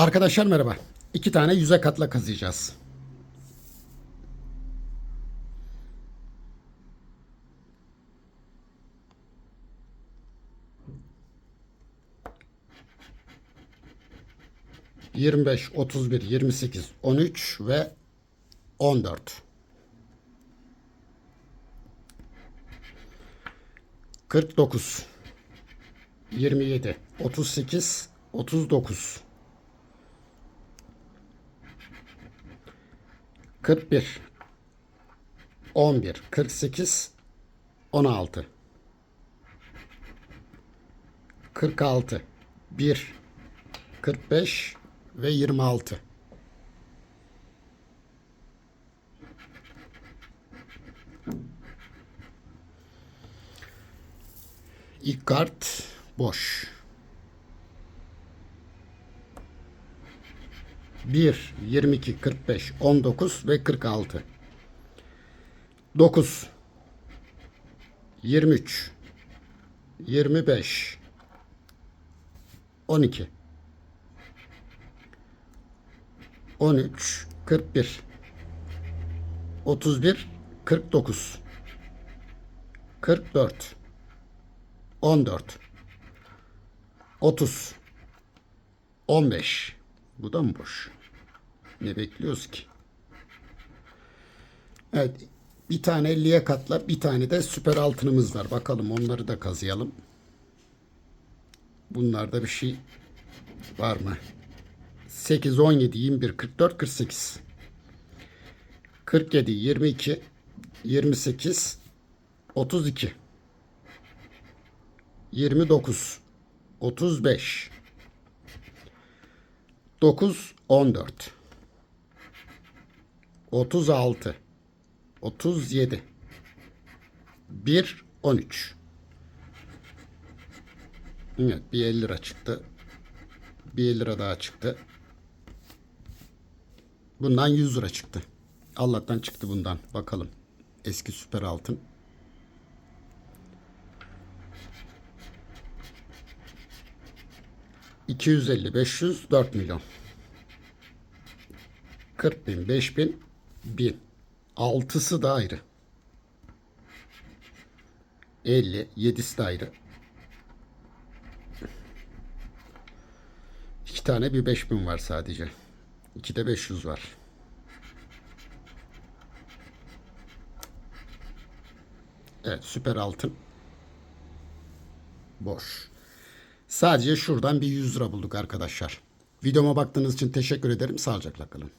Arkadaşlar merhaba. İki tane yüze katla kazıyacağız. Yirmi beş, otuz bir, yirmi sekiz, on üç ve on dört. Kırk dokuz, yirmi yedi, otuz sekiz, otuz dokuz. 41 11 48 16 46 1 45 ve 26 İlk kart boş. 1, 22, 45, 19 ve 46. 9, 23, 25, 12, 13, 41, 31, 49, 44, 14, 30, 15. Bu da mı boş? Ne bekliyoruz ki? Evet. Bir tane 50'ye katla, bir tane de süper altınımız var. Bakalım onları da kazıyalım. Bunlarda bir şey var mı? 8, 17, 21, 44, 48. 47, 22, 28, 32. 29, 35, 9 14 36 37 1 13 Evet bir 50 lira çıktı. Bir 50 lira daha çıktı. Bundan 100 lira çıktı. Allah'tan çıktı bundan. Bakalım. Eski süper altın. İki yüz elli, beş yüz, dört milyon. 40 bin, 5 bin, 1000. Altısı da ayrı. 50, 7'si de ayrı. İki tane bir 5000 var sadece. İki de 500 var. Evet süper altın. Boş. Sadece şuradan bir 100 lira bulduk arkadaşlar. Videoma baktığınız için teşekkür ederim. Sağlıcakla kalın.